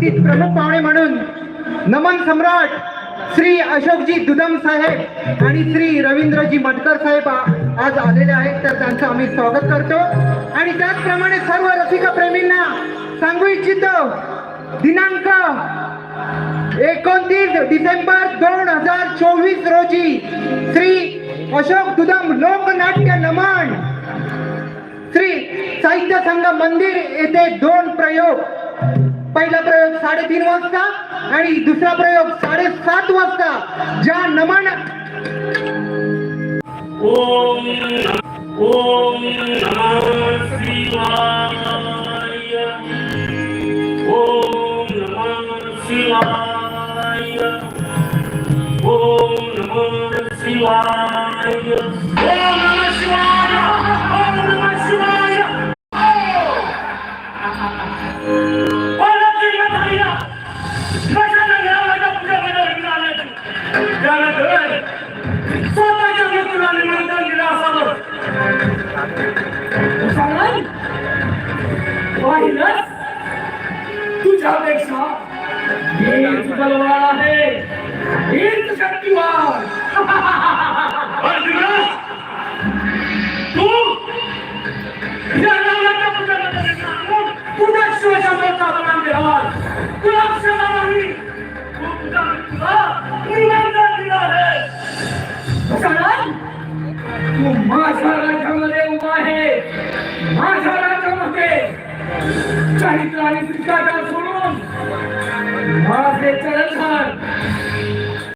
उपस्थित प्रमुख पाहुणे म्हणून नमन सम्राट श्री अशोकजी दुदम साहेब आणि श्री रवींद्रजी मटकर साहेब आज आलेले आहेत. तर त्यांचं आम्ही स्वागत करतो. आणि त्याचप्रमाणे सर्व रसिका प्रेमींना सांगू इच्छितो दिनांक एकोणतीस डिसेंबर दोन हजार चोवीस रोजी श्री अशोक दुदम लोकनाट्य नमन श्री साहित्य संघ मंदिर येथे दोन प्रयोग पहिला प्रयोग साडेतीन वाजता आणि दुसरा प्रयोग साडेसात वाजता. ज्या नमन ओम ओम नमः शिवाय. ओम नमः शिवाय. ओम नमः शिवाय. स्वतःच्या मृत्यूला निमंत्रण दिलं असावं मुसलमान तुझ्यापेक्षा मीच बलवान आहे. मीच शक्तिवान तू माझ्या राज्यामध्ये उभा आहे. माझ्या